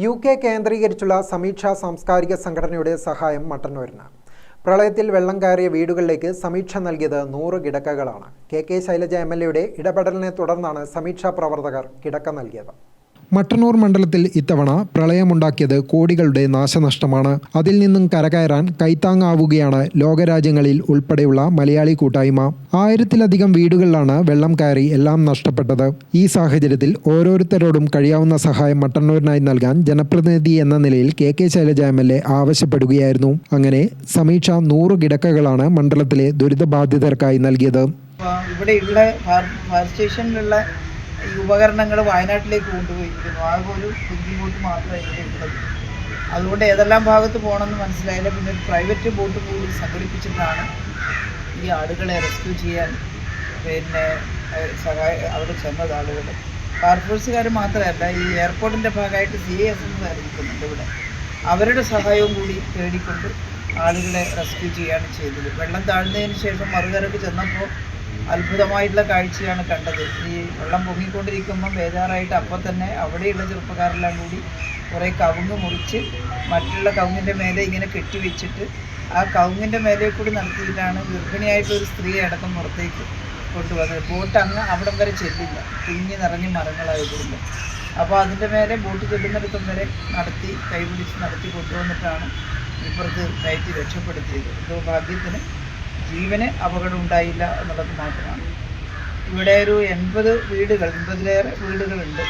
U K കേന്ദ്രീകരിച്ചുള്ള സമീക്ഷാ സാംസ്കാരിക സംഘടനയുടെ സഹായം മട്ടന്നൂരിന്. പ്രളയത്തിൽ വെള്ളം കയറിയ വീടുകളിലേക്ക് സമീക്ഷ നൽകിയത് നൂറ് കിടക്കകളാണ്. K K Shailaja M L എയുടെ ഇടപെടലിനെ തുടർന്നാണ് സമീക്ഷാ പ്രവർത്തകർ കിടക്ക നൽകിയത്. മട്ടന്നൂർ മണ്ഡലത്തിൽ ഇത്തവണ പ്രളയമുണ്ടാക്കിയത് കോടികളുടെ നാശനഷ്ടമാണ്. അതിൽ നിന്നും കരകയറാൻ കൈത്താങ്ങാവുകയാണ് ലോകരാജ്യങ്ങളിൽ ഉൾപ്പെടെയുള്ള മലയാളി കൂട്ടായ്മ. ആയിരത്തിലധികം വീടുകളിലാണ് വെള്ളം കയറി എല്ലാം നഷ്ടപ്പെട്ടത്. ഈ സാഹചര്യത്തിൽ ഓരോരുത്തരോടും കഴിയാവുന്ന സഹായം മട്ടന്നൂരിനായി നൽകാൻ ജനപ്രതിനിധി എന്ന നിലയിൽ K K Shailaja M L A ആവശ്യപ്പെടുകയായിരുന്നു. അങ്ങനെ സമീക്ഷ നൂറ് കിടക്കകളാണ് മണ്ഡലത്തിലെ ദുരിതബാധിതർക്കായി നൽകിയത്. ഇവിടെയുള്ള ഫയർ സ്റ്റേഷനിലുള്ള ഈ ഉപകരണങ്ങൾ വയനാട്ടിലേക്ക് കൊണ്ടുപോയിരിക്കുന്നു. ആകെ ഒരു ബുദ്ധിമുട്ട് മാത്രമേ ഇവിടെ ഉള്ളത്. അതുകൊണ്ട് ഏതെല്ലാം ഭാഗത്ത് പോകണമെന്ന് മനസ്സിലായില്ല. പിന്നെ ഒരു പ്രൈവറ്റ് ബോട്ട് കൂടി സംഘടിപ്പിച്ചിട്ടാണ് ഈ ആളുകളെ റെസ്ക്യൂ ചെയ്യാൻ പിന്നെ സഹായ അവിടെ ചെന്നത് ആളുകൾ. ഫയർഫോഴ്സുകാർ മാത്രമല്ല ഈ എയർപോർട്ടിന്റെ ഭാഗമായിട്ട് സി എസ് എന്ന് അറിയിക്കുന്നുണ്ട് ഇവിടെ. അവരുടെ സഹായവും കൂടി തേടിക്കൊണ്ട് ആളുകളെ റെസ്ക്യൂ ചെയ്യാണ് ചെയ്തത്. വെള്ളം താഴ്ന്നതിന് ശേഷം മറുകരക്ക് ചെന്നപ്പോൾ അത്ഭുതമായിട്ടുള്ള കാഴ്ചയാണ് കണ്ടത്. ഈ വെള്ളം പൊങ്ങിക്കൊണ്ടിരിക്കുമ്പോൾ ബേജാറായിട്ട് അപ്പോൾ തന്നെ അവിടെയുള്ള ചെറുപ്പക്കാരെല്ലാം കൂടി കുറേ കവുങ്ങ് മുറിച്ച് മറ്റുള്ള കവുങ്ങിന്റെ മേലെ ഇങ്ങനെ കെട്ടിവെച്ചിട്ട് ആ കവുങ്ങിന്റെ മേലെ കൂടി നടത്തിയിട്ടാണ് ഗർഭിണിയായിട്ടുള്ള ഒരു സ്ത്രീ അടക്കം പുറത്തേക്ക് കൊണ്ടുവന്നത്. ബോട്ട് അങ്ങ് അവിടം വരെ ചെല്ലില്ല. തിങ്ങി നിറഞ്ഞ് മരങ്ങളായതുകൊണ്ട്. അപ്പോൾ അതിന്റെ മേലെ ബോട്ട് ചെല്ലുന്നിടത്തും വരെ നടത്തി കൈപിടിച്ച് നടത്തി കൊണ്ടുവന്നിട്ടാണ് ഇപ്പുറത്ത് കയറ്റി രക്ഷപ്പെടുത്തിയത്. എന്തോ ഭാഗ്യത്തിന് ജീവന് അപകടം ഉണ്ടായില്ല എന്നുള്ളത് മാത്രമാണ്. ഇവിടെ ഒരു എൺപത് വീടുകൾ എൺപതിലേറെ വീടുകളുണ്ട്.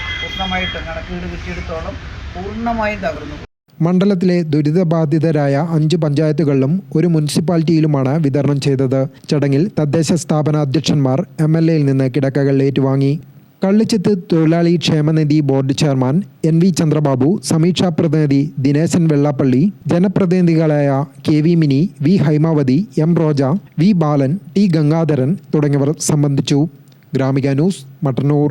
കണക്ക് വീട് കിട്ടിയിടത്തോളം പൂർണമായും തകർന്നു. മണ്ഡലത്തിലെ ദുരിതബാധിതരായ അഞ്ച് പഞ്ചായത്തുകളിലും ഒരു മുനിസിപ്പാലിറ്റിയിലുമാണ് വിതരണം ചെയ്തത്. ചടങ്ങിൽ തദ്ദേശ സ്ഥാപന അധ്യക്ഷന്മാർ എം എൽ എയിൽ നിന്ന് കിടക്കകൾ ഏറ്റുവാങ്ങി. കള്ളിച്ചത്ത് തൊഴിലാളി ക്ഷേമനിധി board chairman N V Chandrababu Sameeksha പ്രതിനിധി Dineshan Vellappally ജനപ്രതിനിധികളായ K V Mini V Haimavathi M Roja V Balan T Gangadharan തുടങ്ങിയവർ സംബന്ധിച്ചു. ഗ്രാമിക ന്യൂസ് മട്ടന്നൂർ.